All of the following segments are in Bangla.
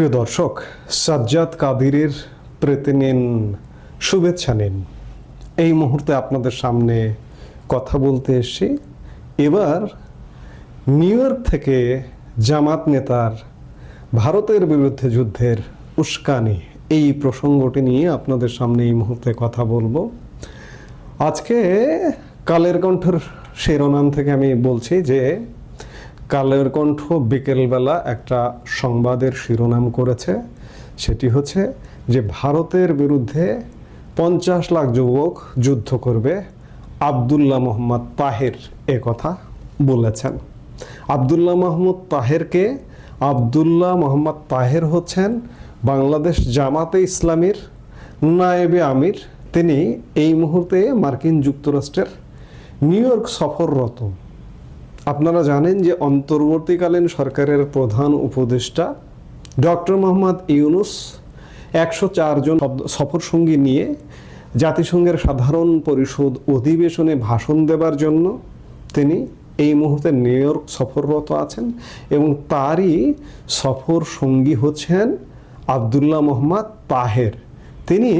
প্রিয় দর্শক, সাজ্জাদ কাদিরের প্রীতি নিন, শুভেচ্ছা নিন। এই মুহূর্তে আপনাদের সামনে কথা বলতে এসেছি। এবার নিউ ইয়র্ক থেকে জামাত নেতার ভারতের বিরুদ্ধে যুদ্ধের উস্কানি, এই প্রসঙ্গটি নিয়ে আপনাদের সামনে এই মুহূর্তে কথা বলব। আজকে কালের কণ্ঠের শিরোনাম থেকে আমি বলছি যে কালের কণ্ঠ বিকেলবেলা একটা সংবাদের শিরোনাম করেছে। সেটি হচ্ছে যে ভারতের বিরুদ্ধে পঞ্চাশ লাখ যুবক যুদ্ধ করবে, আবদুল্লাহ মোহাম্মদ তাহের এ কথা বলেছেন। আবদুল্লাহ মোহাম্মদ তাহেরকে আবদুল্লাহ মোহাম্মদ তাহের হচ্ছেন বাংলাদেশ জামাতে ইসলামীর নায়েবে আমির। তিনি এই মুহূর্তে মার্কিন যুক্তরাষ্ট্রের নিউ ইয়র্ক সফররত। আপনারা জানেন যে অন্তর্বর্তীকালীন সরকারের প্রধান উপদেষ্টা ডক্টর মোহাম্মদ ইউনুস একশো চারজন সফর সঙ্গী নিয়ে জাতিসংঘের সাধারণ পরিষদ অধিবেশনে ভাষণ দেবার জন্য তিনি এই মুহূর্তে নিউ ইয়র্ক সফররত আছেন এবং তারই সফর সঙ্গী হচ্ছেন আবদুল্লাহ মোহাম্মদ তাহের। তিনি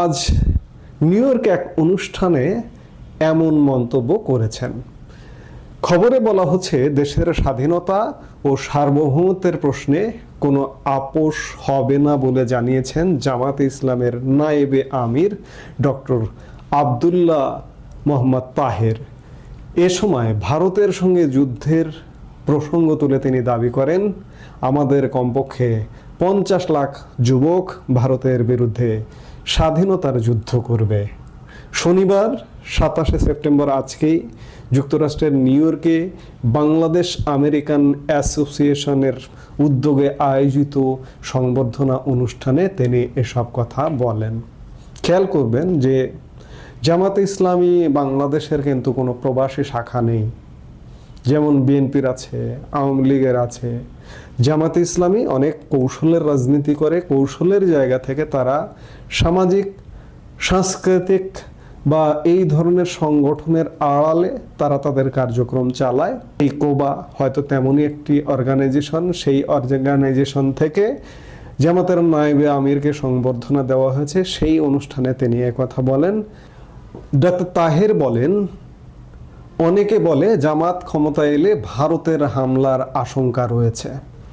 আজ নিউ ইয়র্কে এক অনুষ্ঠানে এমন মন্তব্য করেছেন। খবরে বলা হচ্ছে, দেশের স্বাধীনতা ও সার্বভৌমত্বের প্রশ্নে কোনো আপোষ হবে না বলে জানিয়েছেন জামাত ইসলামের নায়েবে আমির ডক্টর আবদুল্লাহ মোহাম্মদ তাহের। এ সময় ভারতের সঙ্গে যুদ্ধের প্রসঙ্গ তুলে তিনি দাবি করেন, আমাদের কমপক্ষে পঞ্চাশ লাখ যুবক ভারতের বিরুদ্ধে স্বাধীনতার যুদ্ধ করবে। শনিবার সাতাশে সেপ্টেম্বর আজকেই যুক্তরাষ্ট্রের নিউ ইয়র্কে বাংলাদেশ আমেরিকান অ্যাসোসিয়েশনের উদ্যোগে আয়োজিত সংবর্ধনা অনুষ্ঠানে তিনি এসব কথা বলেন। খেয়াল করবেন যে জামাতে ইসলামী বাংলাদেশের কিন্তু কোনো প্রবাসী শাখা নেই। যেমন বিএনপির আছে, আওয়ামী লীগের আছে। জামাতে ইসলামী অনেক কৌশলের রাজনীতি করে, কৌশলের জায়গা থেকে তারা সামাজিক, সাংস্কৃতিক বা এই ধরনের সংগঠনের আড়ালে তারা তাদের কার্যক্রম চালায়। এই কোবা হয়তো তেমনই একটি অর্গানাইজেশন সেই অর্গানাইজেশন থেকে জামাতের নায়েবে আমিরকে সংবর্ধনা দেওয়া হয়েছে। সেই অনুষ্ঠানে তিনি কথা বলেন। ডক্টর তাহের বলেন, অনেকে বলে জামাত ক্ষমতায় এলে ভারতের হামলার আশঙ্কা রয়েছে।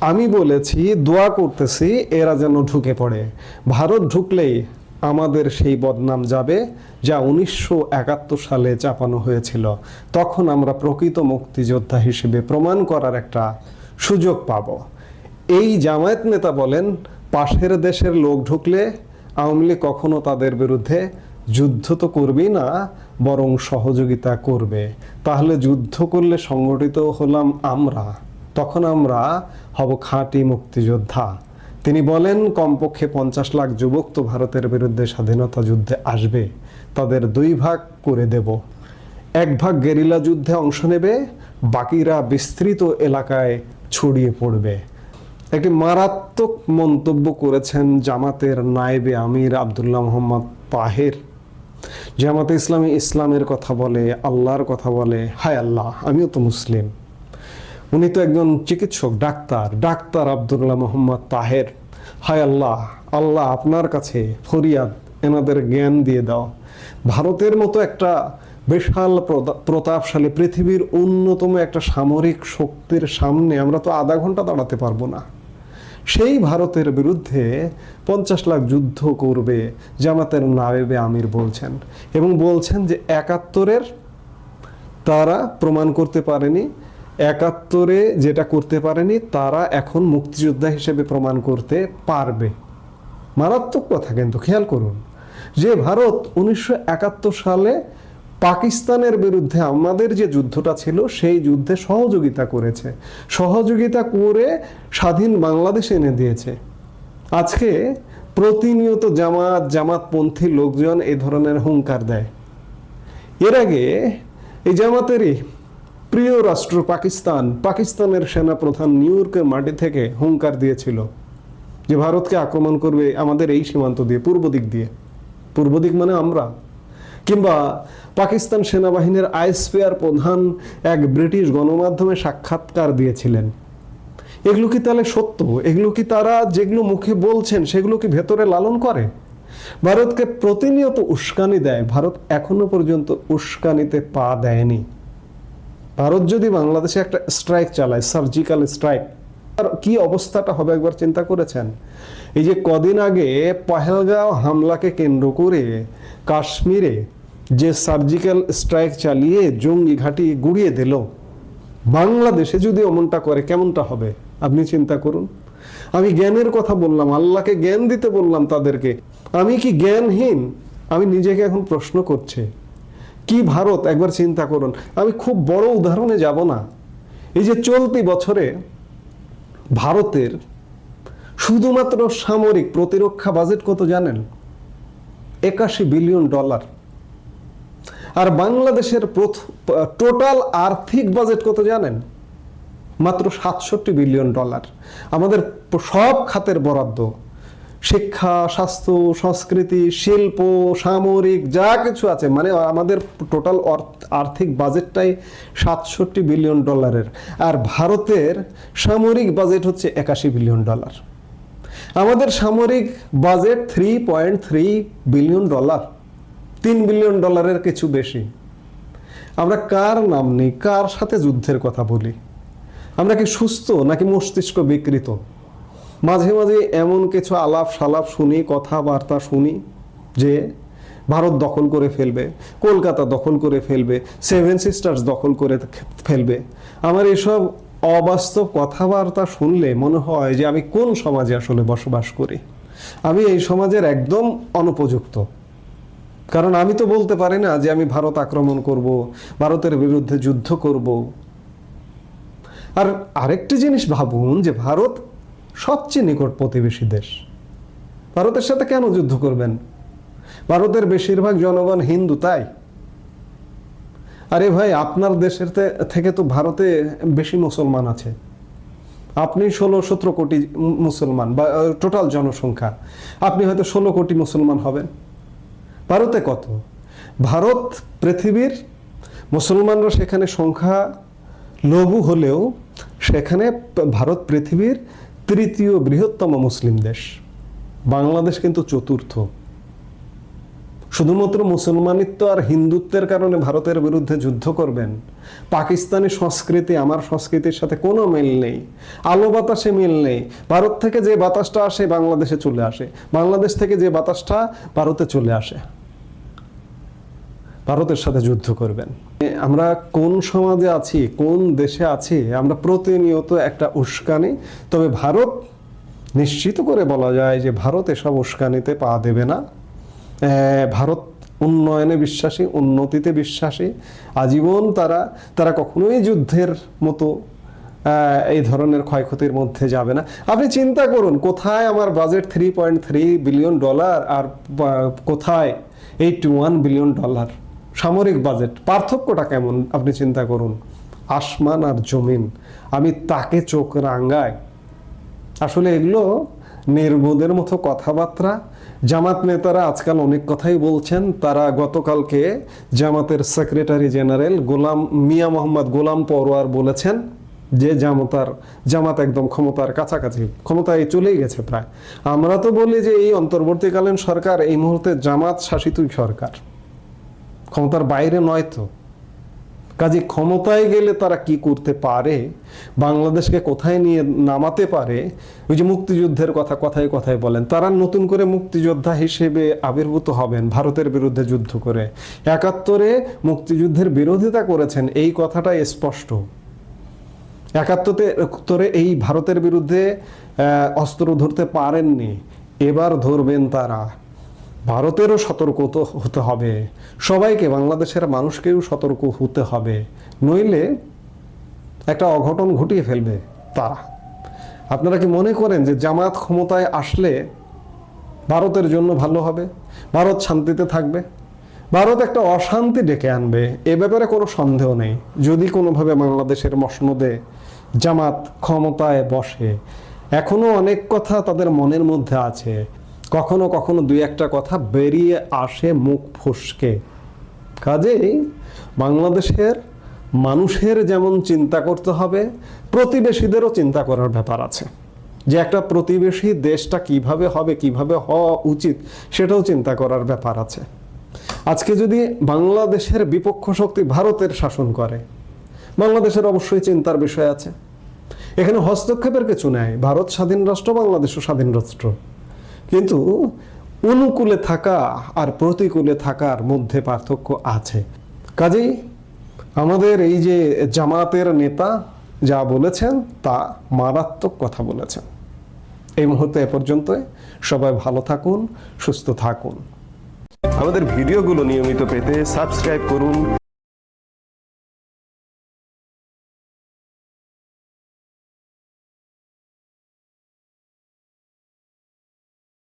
আমি বলেছি, দোয়া করতেছি, এরা যেন ঢুকে পড়ে। ভারত ঢুকলেই আমাদের সেই বদনাম যাবে যা উনিশশো একাত্তর সালে চাপানো হয়েছিল। তখন আমরা প্রকৃত মুক্তিযোদ্ধা হিসেবে প্রমাণ করার একটা সুযোগ পাব। এই জামায়াত নেতা বলেন, পাশের দেশের লোক ঢুকলে আওয়ামী লীগ কখনো তাদের বিরুদ্ধে যুদ্ধ তো করবেই না, বরং সহযোগিতা করবে। তাহলে যুদ্ধ করলে সংগঠিত হলাম আমরা, তখন আমরা হব খাঁটি মুক্তিযোদ্ধা। তিনি বলেন, কমপক্ষে পঞ্চাশ লাখ যুবক তো ভারতের বিরুদ্ধে স্বাধীনতা যুদ্ধে আসবে, তাদের দুই ভাগ করে দেব। এক ভাগ গেরিলা যুদ্ধে অংশ নেবে, বাকিরা বিস্তৃত এলাকায় ছড়িয়ে পড়বে। একটি মারাত্মক মন্তব্য করেছেন জামাতের নায়েবে আমির আবদুল্লাহ মোহাম্মদ তাহের। জামাতে ইসলামী ইসলামের কথা বলে, আল্লাহর কথা বলে, হায় আল্লাহ, আমিও তো মুসলিম। উনি তো একজন চিকিৎসক, ডাক্তার। ডাক্তার আবদুল্লাহ মোহাম্মদ তাহের। হায় আল্লাহ আল্লাহ আপনার কাছে ফরিয়াদ, এনাদের জ্ঞান দিয়ে দাও। ভারতের মতো একটা বিশাল প্রতা- প্রতাপশালী পৃথিবীর অন্যতম একটা সামরিক শক্তির সামনে আমরা তো আধা ঘণ্টা দাঁড়াতে পারব না। সেই ভারতের বিরুদ্ধে পঞ্চাশ লাখ যুদ্ধ করবে, জামাতের নায়েবে আমির বলছেন। এবং বলছেন যে একাত্তরের তারা প্রমাণ করতে পারেনি একাত্তরে যেটা করতে পারেনি, তারা এখন মুক্তিযোদ্ধা হিসেবে প্রমাণ করতে পারবে। মারাত্মক কথা কিন্তু, খেয়াল করুন। যে ভারত উনিশশো একাত্তর সালে পাকিস্তানের বিরুদ্ধে আমাদের যে যুদ্ধটা ছিল, সেই যুদ্ধে সহযোগিতা করেছে। সহযোগিতা করে স্বাধীন বাংলাদেশ এনে দিয়েছে। আজকে প্রতিনিয়ত জামাত, জামাতপন্থী লোকজন এ ধরনের হুঙ্কার দেয়। এর আগে এই জামাতেরই প্রিয় রাষ্ট্র পাকিস্তান, পাকিস্তানের সেনা প্রধান নিউ ইয়র্কের মাটি থেকে হুঙ্কার দিয়েছিল যে ভারতকে আক্রমণ করবে আমাদের এই সীমান্ত দিয়ে, পূর্ব দিক দিয়ে। পূর্ব দিক মানে আমরা। কিংবা পাকিস্তান সেনাবাহিনীর আইএসপিআর প্রধান এক ব্রিটিশ গণমাধ্যমে সাক্ষাৎকার দিয়েছিলেন। এগুলো কি তাহলে সত্য? এগুলো কি তারা যেগুলো মুখে বলছেন সেগুলো কি ভেতরে লালন করে? ভারতকে প্রতিনিয়ত উস্কানি দেয়। ভারত এখনও পর্যন্ত উস্কানিতে পা দেয়নি। ভারত যদি বাংলাদেশে একটা স্ট্রাইক চালায় সার্জিক্যাল স্ট্রাইক আর কি অবস্থাটা হবে একবার চিন্তা করেছেন? এই যে কদিন আগে পহেলগাঁও হামলাকে কেন্দ্র করে কাশ্মীরে যে সার্জিক্যাল স্ট্রাইক চালিয়ে জঙ্গি ঘাঁটি গুড়িয়ে দিল, বাংলাদেশে যদি অমনটা করে, কেমনটা হবে? আপনি চিন্তা করুন। আমি জ্ঞানের কথা বললাম, আল্লাহকে জ্ঞান দিতে বললাম তাদেরকে। আমি কি জ্ঞানহীন? আমি নিজেকে এখন প্রশ্ন করছে। কি ভারত? একবার চিন্তা করুন। আমি খুব বড় উদাহরণে যাব না। এই যে চলতি বছরে ভারতের শুধুমাত্র সামরিক প্রতিরক্ষা বাজেট কত জানেন? একাশি বিলিয়ন ডলার। আর বাংলাদেশের টোটাল আর্থিক বাজেট কত জানেন? মাত্র সাতষট্টি বিলিয়ন ডলার। আমাদের সব খাতের বরাদ্দ। শিক্ষা, স্বাস্থ্য, সংস্কৃতি, শিল্প, সামরিক, যা কিছু আছে মানে আমাদের টোটাল আর্থিক বাজেটটাই সাতষট্টি বিলিয়ন ডলারের আর ভারতের সামরিক বাজেট হচ্ছে একাশি বিলিয়ন ডলার আমাদের সামরিক budget three point three billion dollar তিন বিলিয়ন ডলারের কিছু বেশি। আমরা কার নাম নেই, কার সাথে যুদ্ধের কথা বলি? আমরা কি সুস্থ নাকি মস্তিষ্ক বিকৃত? মাঝে মাঝে এমন কিছু আলাপ সালাপ শুনি, কথাবার্তা শুনি যে ভারত দখল করে ফেলবে, কলকাতা দখল করে ফেলবে সেভেন সিস্টার্স দখল করে ফেলবে। আমার এসব অবাস্তব কথাবার্তা শুনলে মনে হয় যে আমি কোন সমাজে আসলে বসবাস করি? আমি এই সমাজের একদম অনুপযুক্ত। কারণ আমি তো বলতে পারি না যে আমি ভারত আক্রমণ করব, ভারতের বিরুদ্ধে যুদ্ধ করব। আর আরেকটি জিনিস ভাবুন যে ভারত সবচেয়ে নিকট প্রতিবেশী দেশ। ভারতের সাথে কেন যুদ্ধ করবেন? ভারতের বেশিরভাগ জনগণ হিন্দু, তাই? আরে ভাই, আপনার দেশের থেকে তো ভারতে বেশি মুসলমান আছে। আপনি ষোলো, সতেরো কোটি মুসলমান বা টোটাল জনসংখ্যা। আপনি হয়তো ষোলো কোটি মুসলমান হবেন। ভারতে কত? ভারত, পৃথিবীর মুসলমানরা সেখানে সংখ্যা লঘু হলেও সেখানে ভারত, পৃথিবীর তৃতীয় বৃহত্তম মুসলিম দেশ। বাংলাদেশ কিন্তু চতুর্থ। শুধুমাত্র মুসলমানিত্ব আর হিন্দুত্বের কারণে ভারতের বিরুদ্ধে যুদ্ধ করবেন, পাকিস্তানি সংস্কৃতি, আমার সংস্কৃতির সাথে কোনো মিল নেই, আলো বাতাসে মিল নেই। ভারত থেকে যে বাতাসটা আসে, বাংলাদেশে চলে আসে। বাংলাদেশ থেকে যে বাতাসটা ভারতে চলে আসে। ভারতের সাথে যুদ্ধ করবেন। আমরা কোন সমাজে আছি, কোন দেশে আছি, আমরা প্রতিনিয়ত একটা উস্কানি, তবে ভারত নিশ্চিত করে বলা যায় যে ভারত এসব উস্কানিতে পা দেবে না। ভারত উন্নয়নে বিশ্বাসী, উন্নতিতে বিশ্বাসী, আজীবন তারা তারা কখনোই যুদ্ধের মতো এই ধরনের ক্ষয়ক্ষতির মধ্যে যাবে না। আপনি চিন্তা করুন, কোথায় আমার budget three point three billion dollar আর কোথায় এইট ওয়ান বিলিয়ন ডলার সামরিক বাজেট, পার্থক্যটা কেমন? আপনি চিন্তা করুন। আসমান আর জমিন, আমি তাকে চোখ রাঙ্গাই আসলে এগুলো নির্বোধের মতো কথাবার্তা। জামাত নেতারা আজকাল অনেক কথাই বলছেন। তারা গতকালকে জামাতের সেক্রেটারি জেনারেল গোলাম, মিয়া মোহাম্মদ গোলাম পরোয়ার বলেছেন যে জামাতার, জামাত একদম ক্ষমতার কাছাকাছি, ক্ষমতায় চলেই গেছে প্রায়। আমরা তো বলি যে এই অন্তর্বর্তীকালীন সরকার এই মুহূর্তে জামাত শাসিতই সরকার। ক্ষমতার বাইরে নয় তো। কাজে ক্ষমতায় গেলে তারা কি করতে পারে? বাংলাদেশকে কোথায় নিয়ে নামাতে পারে? ওই যে মুক্তিযুদ্ধের কথা কথায় কথায় বলেন, তারা নতুন করে মুক্তিযোদ্ধা হিসেবে আবির্ভূত হবেন ভারতের বিরুদ্ধে যুদ্ধ করে। একাত্তরে মুক্তিযুদ্ধের বিরোধিতা করেছেন, এই কথাটা স্পষ্ট। একাত্তরে এই ভারতের বিরুদ্ধে অস্ত্র ধরতে পারেননি। এবার ধরবেন তারা। ভারতেরও সতর্ক হতে হবে। সবাইকে, বাংলাদেশের মানুষকেও সতর্ক হতে হবে। নইলে একটা অঘটন ঘটিয়ে ফেলবে তারা। আপনারা কি মনে করেন যে জামাত ক্ষমতায় আসলে ভারতের জন্য ভালো হবে? ভারত শান্তিতে থাকবে? ভারত একটা অশান্তি ডেকে আনবে, এ ব্যাপারে কোনো সন্দেহ নেই। যদি কোনোভাবে বাংলাদেশের মসনদে জামাত ক্ষমতায় বসে, এখনও অনেক কথা তাদের মনের মধ্যে আছে। কখনো কখনো দুই একটা কথা বেরিয়ে আসে মুখ ফুসকে। কাজেই বাংলাদেশের মানুষের যেমন চিন্তা করতে হবে, প্রতিবেশীদেরও চিন্তা করার ব্যাপার আছে। যে একটা প্রতিবেশী দেশটা কীভাবে হবে, কীভাবে হওয়া উচিত, সেটাও চিন্তা করার ব্যাপার আছে। আজকে যদি বাংলাদেশের বিপক্ষ শক্তি ভারতের শাসন করে, বাংলাদেশের অবশ্যই চিন্তার বিষয় আছে। এখানে হস্তক্ষেপের কিছু নেই, ভারত স্বাধীন রাষ্ট্র, বাংলাদেশও স্বাধীন রাষ্ট্র। কিন্তু অনুকূলে থাকা আর প্রতিকূলে থাকার মধ্যে পার্থক্য আছে। কাজেই আমাদের এই যে জামাতের নেতা যা বলেছেন, তা মারাত্মক কথা বলেছেন। এই মুহূর্তে এ পর্যন্ত সবাই ভালো থাকুন, সুস্থ থাকুন। আমাদের ভিডিওগুলো নিয়মিত পেতে সাবস্ক্রাইব করুন।